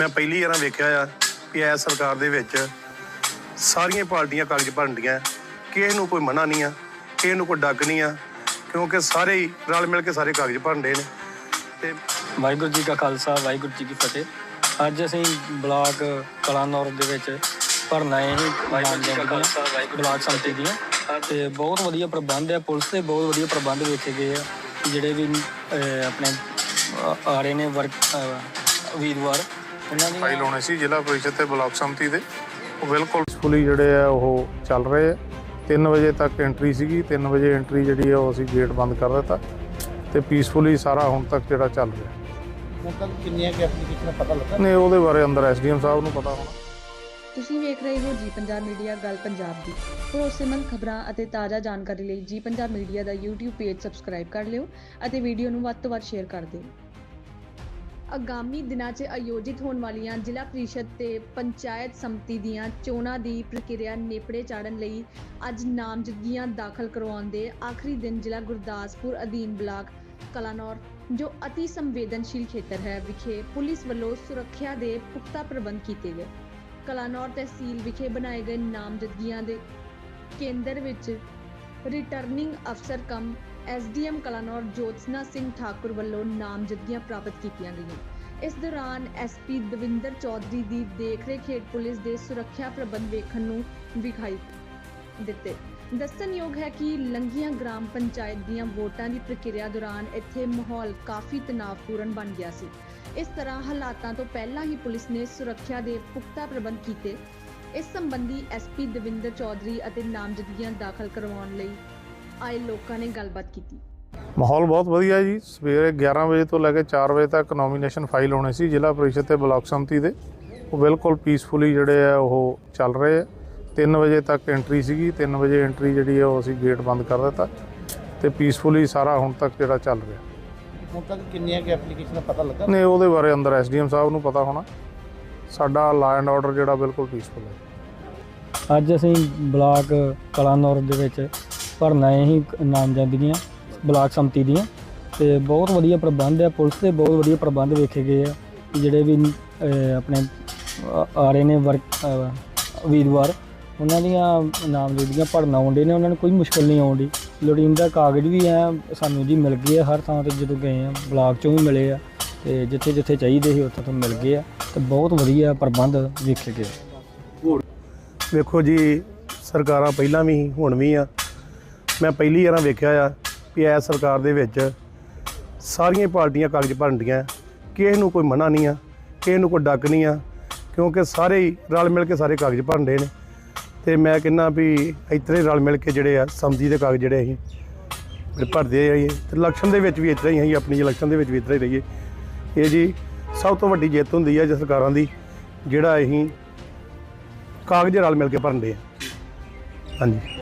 ਮੈਂ ਪਹਿਲੀ ਵਾਰ ਵੇਖਿਆ ਆ ਕਿ ਐ ਸਰਕਾਰ ਦੇ ਵਿੱਚ ਸਾਰੀਆਂ ਪਾਰਟੀਆਂ ਕਾਗਜ਼ ਭਰਨਡੀਆਂ ਕਿਸੇ ਨੂੰ ਕੋਈ ਮਨਾ ਨਹੀਂ ਆ ਕਿਸੇ ਨੂੰ ਕੋਈ ਡੱਕ ਨਹੀਂ ਆ ਕਿਉਂਕਿ ਸਾਰੇ ਹੀ ਰਲ ਮਿਲ ਕੇ ਸਾਰੇ ਕਾਗਜ਼ ਭਰਨਦੇ ਨੇ। ਤੇ ਵਾਹਿਗੁਰੂ ਜੀ ਕਾ ਖਾਲਸਾ ਵਾਹਿਗੁਰੂ ਜੀ ਕੀ ਫਤਿਹ। ਅੱਜ ਅਸੀਂ ਬਲਾਕ ਕਲਾਨੌਰ ਦੇ ਵਿੱਚ ਭਰਨਾ ਹੈ ਵਾਹਿਗੁਰੂ ਜੀ ਕਾ ਖਾਲਸਾ ਵਾਹਿਗੁਰੂ ਬਲਾਕ ਸੰਮਤੀ ਦੀਆਂ। ਤੇ ਬਹੁਤ ਵਧੀਆ ਪ੍ਰਬੰਧ ਹੈ ਪੁਲਿਸ ਦੇ ਬਹੁਤ ਵਧੀਆ ਪ੍ਰਬੰਧ ਵੇਖੇ ਗਏ ਆ ਜਿਹੜੇ ਵੀ ਆਪਣੇ ਆ ਰਹੇ ਨੇ ਵਰਕ ਵੀਰਵਾਰ। ਉਹਨਾਂ ਦੀ ਫਾਈਲ ਹੋਣੇ ਸੀ ਜ਼ਿਲ੍ਹਾ ਪਰਿਸ਼ਦ ਤੇ ਬਲਾਕ ਸੰਮਤੀ ਦੇ। ਉਹ ਬਿਲਕੁਲ ਪੀਸਫੁਲੀ ਜਿਹੜੇ ਆ ਉਹ ਚੱਲ ਰਹੇ ਆ। 3 ਵਜੇ ਤੱਕ ਐਂਟਰੀ ਸੀਗੀ। 3 ਵਜੇ ਐਂਟਰੀ ਜਿਹੜੀ ਆ ਉਹ ਅਸੀਂ ਗੇਟ ਬੰਦ ਕਰ ਦਿੱਤਾ। ਤੇ ਪੀਸਫੁਲੀ ਸਾਰਾ ਹੁਣ ਤੱਕ ਜਿਹੜਾ ਚੱਲ ਰਿਹਾ। ਹੁਣ ਤੱਕ ਕਿੰਨੀਆਂ ਕਿ ਐਪਲੀਕੇਸ਼ਨ ਪਤਾ ਲੱਗਾ? ਨੇ ਉਹਦੇ ਬਾਰੇ ਅੰਦਰ ਐਸਡੀਐਮ ਸਾਹਿਬ ਨੂੰ ਪਤਾ ਹੋਣਾ। ਤੁਸੀਂ ਵੇਖ ਰਹੇ ਹੋ ਜੀ ਪੰਜਾਬ ਮੀਡੀਆ ਗੱਲ ਪੰਜਾਬ ਦੀ। ਭਰੋਸੇਮੰਦ ਖਬਰਾਂ ਅਤੇ ਤਾਜ਼ਾ ਜਾਣਕਾਰੀ ਲਈ ਜੀ ਪੰਜਾਬ ਮੀਡੀਆ ਦਾ YouTube ਪੇਜ ਸਬਸਕ੍ਰਾਈਬ ਕਰ ਲਿਓ ਅਤੇ ਵੀਡੀਓ ਨੂੰ ਵੱਧ ਤੋਂ ਵੱਧ ਸ਼ੇਅਰ ਕਰ ਦਿਓ। ਆਗਾਮੀ ਦਿਨਾਂ 'ਚ ਆਯੋਜਿਤ ਹੋਣ ਵਾਲੀਆਂ ਜ਼ਿਲ੍ਹਾ ਪ੍ਰੀਸ਼ਦ ਤੇ ਪੰਚਾਇਤ ਸੰਮਤੀ ਦੀਆਂ ਚੋਣਾਂ ਦੀ ਪ੍ਰਕਿਰਿਆ ਨੇਪੜੇ ਚਾੜਨ ਲਈ ਅੱਜ ਨਾਮਜ਼ਦਗੀਆਂ ਦਾਖਲ ਕਰਵਾਉਣ ਦੇ ਆਖਰੀ ਦਿਨ ਜ਼ਿਲ੍ਹਾ ਗੁਰਦਾਸਪੁਰ ਅਧੀਨ ਬਲਾਕ ਕਲਾਨੌਰ, ਜੋ ਅਤੀ ਸੰਵੇਦਨਸ਼ੀਲ ਖੇਤਰ ਹੈ, ਵਿਖੇ ਪੁਲਿਸ ਵੱਲੋਂ ਸੁਰੱਖਿਆ ਦੇ ਪੁਖਤਾ ਪ੍ਰਬੰਧ ਕੀਤੇ ਗਏ। ਕਲਾਨੌਰ ਤਹਿਸੀਲ ਵਿਖੇ ਬਣਾਏ ਗਏ ਨਾਮਜ਼ਦਗੀਆਂ ਦੇ ਕੇਂਦਰ ਵਿੱਚ ਰਿਟਰਨਿੰਗ ਅਫਸਰ ਕਮ ਐਸਡੀਐਮ ਕਲਾਨੌਰ ਜੋਤਸਨਾ ਸਿੰਘ ਠਾਕੁਰ ਵੱਲੋਂ ਨਾਮਜ਼ਦਗੀਆਂ ਪ੍ਰਾਪਤ ਕੀਤੀਆਂ ਗਈਆਂ। ਇਸ ਦੌਰਾਨ ਐਸਪੀ ਦਵਿੰਦਰ ਚੌਧਰੀ ਦੀ ਦੇਖਰੇਖ ਹੇਠ ਪੁਲਿਸ ਦੇ ਸੁਰੱਖਿਆ ਪ੍ਰਬੰਧ ਵੇਖਣ ਨੂੰ ਵਿਖਾਈ ਦਿੱਤੇ। ਦੱਸਣਯੋਗ ਹੈ ਕਿ ਲੰਗੀਆਂ ਗ੍ਰਾਮ ਪੰਚਾਇਤ ਦੀਆਂ ਵੋਟਾਂ ਦੀ ਪ੍ਰਕਿਰਿਆ ਦੌਰਾਨ ਇੱਥੇ ਮਾਹੌਲ ਕਾਫੀ ਤਣਾਅਪੂਰਨ ਬਣ ਗਿਆ ਸੀ। ਇਸ ਤਰ੍ਹਾਂ ਹਾਲਾਤਾਂ ਤੋਂ ਪਹਿਲਾਂ ਹੀ ਪੁਲਿਸ ਨੇ ਸੁਰੱਖਿਆ ਦੇ ਪੁਖਤਾ ਪ੍ਰਬੰਧ ਕੀਤੇ ਇਸ ਸੰਬੰਧੀ ਐਸਪੀ ਦਵਿੰਦਰ ਚੌਧਰੀ ਅਤੇ ਨਾਮਜ਼ਦਗੀਆਂ ਦਾਖਲ ਕਰਵਾਉਣ ਲਈ ਆਏ ਲੋਕਾਂ ਨੇ ਗੱਲਬਾਤ ਕੀਤੀ। ਮਾਹੌਲ ਬਹੁਤ ਵਧੀਆ ਜੀ। ਸਵੇਰੇ 11 ਵਜੇ ਤੋਂ ਲੈ ਕੇ 4 ਵਜੇ ਤੱਕ ਨੋਮੀਨੇਸ਼ਨ ਫਾਈਲ ਹੋਣੇ ਸੀ ਜ਼ਿਲ੍ਹਾ ਪਰਿਸ਼ਦ ਤੇ ਬਲਾਕ ਸੰਮਤੀ ਦੇ। ਉਹ ਬਿਲਕੁਲ ਪੀਸਫੁਲੀ ਜਿਹੜੇ ਆ ਉਹ ਚੱਲ ਰਹੇ ਆ। 3 ਵਜੇ ਤੱਕ ਐਂਟਰੀ ਸੀਗੀ। 3 ਵਜੇ ਐਂਟਰੀ ਜਿਹੜੀ ਆ ਉਹ ਅਸੀਂ ਗੇਟ ਬੰਦ ਕਰ ਦਿੱਤਾ ਤੇ ਪੀਸਫੁਲੀ ਸਾਰਾ ਹੁਣ ਤੱਕ ਜਿਹੜਾ ਚੱਲ ਰਿਹਾ। ਹੁਣ ਤੱਕ ਕਿੰਨੀਆਂ ਕਿ ਐਪਲੀਕੇਸ਼ਨ ਪਤਾ ਲੱਗਾ? ਨੇ ਉਹਦੇ ਬਾਰੇ ਅੰਦਰ ਐਸਡੀਐਮ ਸਾਹਿਬ ਨੂੰ ਪਤਾ ਹੋਣਾ। ਸਾਡਾ ਲਾ ਐਂਡ ਆਰਡਰ ਜਿਹੜਾ ਬਿਲਕੁਲ ਪੀਸਫੁਲ ਹੈ। ਅੱਜ ਅਸੀਂ ਬਲਾਕ ਕਲਾਨੌਰ ਦੇ ਵਿੱਚ ਭਰਨਾ ਹੈ ਹੀ ਨਾਮਜ਼ਦਗੀਆਂ ਬਲਾਕ ਸੰਮਤੀ ਦੀਆਂ। ਤੇ ਬਹੁਤ ਵਧੀਆ ਪ੍ਰਬੰਧ ਹੈ ਪੁਲਿਸ ਦੇ ਬਹੁਤ ਵਧੀਆ ਪ੍ਰਬੰਧ ਵੇਖੇ ਗਏ ਆ ਜਿਹੜੇ ਵੀ ਆਪਣੇ ਆ- ਰਹੇ ਨੇ ਵਰਕ ਅਹ, ਵੀਰਵਾਰ ਉਹਨਾਂ ਦੀਆਂ ਨਾਮਜ਼ਦਗੀਆਂ ਭਰਨਾ ਆਉਂਦੇ ਨੇ ਉਹਨਾਂ ਨੂੰ ਕੋਈ ਮੁਸ਼ਕਲ ਨਹੀਂ ਆਉਂਦੀ। ਲੋੜੀਂਦਾ ਕਾਗਜ਼ ਵੀ ਆ ਸਾਨੂੰ ਜੀ ਮਿਲ ਗਏ ਆ ਹਰ ਥਾਂ ਤੇ ਜਦੋਂ ਗਏ ਆ ਬਲਾਕ ਚੋਂ ਵੀ ਮਿਲੇ ਆ। ਤੇ ਜਿੱਥੇ ਜਿੱਥੇ ਚਾਹੀਦੇ ਸੀ ਉੱਥੇ ਤੋਂ ਮਿਲ ਗਏ ਆ ਤੇ ਬਹੁਤ ਵਧੀਆ ਪ੍ਰਬੰਧ ਵੇਖੇ ਗਏ। ਵੇਖੋ ਜੀ ਸਰਕਾਰਾਂ ਪਹਿਲਾਂ ਵੀ ਸੀ, ਹੁਣ ਵੀ ਆ। ਮੈਂ ਪਹਿਲੀ ਵਾਰ ਵੇਖਿਆ ਆ ਕਿ ਐ ਸਰਕਾਰ ਦੇ ਵਿੱਚ ਸਾਰੀਆਂ ਪਾਰਟੀਆਂ ਕਾਗਜ਼ ਭਰਨਡੀਆਂ। ਕਿਸੇ ਨੂੰ ਕੋਈ ਮਨਾ ਨਹੀਂ ਆ ਕਿਸੇ ਨੂੰ ਕੋਈ ਡੱਕ ਨਹੀਂ ਆ ਕਿਉਂਕਿ ਸਾਰੇ ਹੀ ਰਲ ਮਿਲ ਕੇ ਸਾਰੇ ਕਾਗਜ਼ ਭਰਨਦੇ ਨੇ। ਤੇ ਮੈਂ ਕਹਿੰਦਾ ਵੀ ਇਤਨੇ ਰਲ ਮਿਲ ਕੇ ਜਿਹੜੇ ਆ ਸਮਝੀ ਦੇ ਕਾਗਜ਼ ਜਿਹੜੇ ਅਸੀਂ ਭਰਦੇ ਆਈਏ। ਤੇ ਇਲੈਕਸ਼ਨ ਦੇ ਵਿੱਚ ਵੀ ਇਤਨਾ ਹੀ ਅਸੀਂ ਆਪਣੀ ਇਲੈਕਸ਼ਨ ਦੇ ਵਿੱਚ ਵੀ ਇਤਨਾ ਹੀ ਰਹੀਏ। ਇਹ ਜੀ ਸਭ ਤੋਂ ਵੱਡੀ ਜਿੱਤ ਹੁੰਦੀ ਹੈ ਜੇ ਸਰਕਾਰਾਂ ਦੀ, ਜਿਹੜਾ ਅਸੀਂ ਕਾਗਜ਼ ਰਲ ਮਿਲ ਕੇ ਭਰਨਦੇ ਆ। ਹਾਂਜੀ।